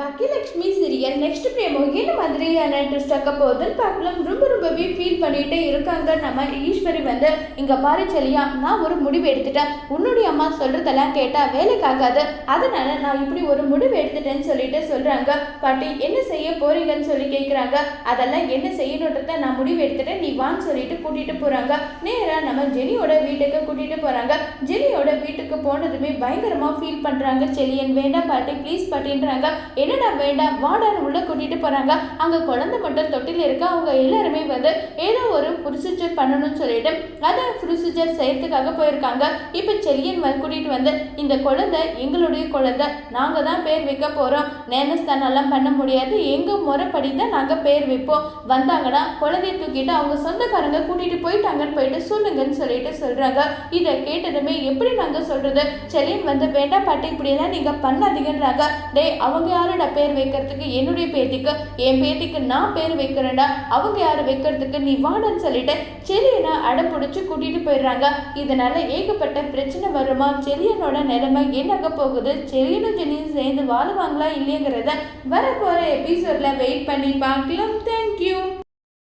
Baakiyalakshmi serial next பிரேமோ என்ன மாதிரியான twist ஆக்க போகுதுன்னு பார்க்கலாம். ரொம்ப ரொம்பவே ஃபீல் பண்ணிகிட்டே இருக்காங்க நம்ம ஈஸ்வரி வந்து. இங்கே பாரு செலியா நான் ஒரு முடிவு எடுத்துட்டேன். உன்னுடைய அம்மா சொல்கிறதெல்லாம் கேட்டால் வேலைக்காகாது அதனால் நான் இப்படி ஒரு முடிவு எடுத்துட்டேன்னு சொல்லிட்டு சொல்கிறாங்க பாட்டி என்ன செய்ய போறீங்கன்னு சொல்லி கேட்குறாங்க அதெல்லாம் என்ன செய்யணுன்றத நான் முடிவு எடுத்துட்டேன். நீ வான்னு சொல்லிட்டு கூட்டிகிட்டு போகிறாங்க நேராக நம்ம ஜெனியோட வீட்டுக்கு கூட்டிகிட்டு போகிறாங்க போனதுமே பயங்கரமாக ஃபீல் பண்ணுறாங்க செலியன் வேண்டாம் பாட்டி ப்ளீஸ் பாட்டின்றாங்க என்னடா வேண்டாம் வாடான்னு உள்ளே கூட்டிகிட்டு போகிறாங்க அங்கே குழந்தை மட்டும் தொட்டில் இருக்க? அவங்க எல்லாருமே வந்து ஏதோ ஒரு ப்ரொசீஜர் பண்ணணும்னு சொல்லிட்டு அதை ப்ரொசீஜர் செய்யறதுக்காக போயிருக்காங்க. இப்போ செலியன் வந்து வந்து இந்த குழந்தை எங்களுடைய குழந்தை. நாங்கள் தான் பேர் வைக்க போகிறோம் நேனஸ்தானெல்லாம் பண்ண முடியாது. எங்கள் முறைப்படி தான் நாங்கள் பேர் வைப்போம். வந்தாங்கன்னா குழந்தைய தூக்கிட்டு அவங்க சொந்தக்காரங்க கூட்டிகிட்டு போயிட்டாங்கன்னு போயிட்டு சொல்லுங்கன்னு சொல்லிட்டு சொல்கிறாங்க இதை கேட்டதுமே எப்படி நாங்கள் சொல்கிறது போது செலின் வந்து வேண்டாம் பாட்டி இப்படியெல்லாம் நீங்கள் பண்ணாதீங்கன்றாங்க. டேய் அவங்க யாரோட பேர் வைக்கிறதுக்கு? என்னுடைய பேத்திக்கு. என் பேத்திக்கு நான் பேர் வைக்கிறேன்டா. அவங்க யார் வைக்கிறதுக்கு? நீ வாடன்னு சொல்லிட்டு செலியனை அடம் பிடிச்சி கூட்டிட்டு போயிடுறாங்க. இதனால ஏகப்பட்ட பிரச்சனை வருமா? செலியனோட நிலைமை என்னாக போகுது? செலியனும் ஜெனியும் சேர்ந்து வாழுவாங்களா இல்லையங்கிறத வரப்போற எபிசோட்ல வெயிட் பண்ணி பார்க்கலாம்.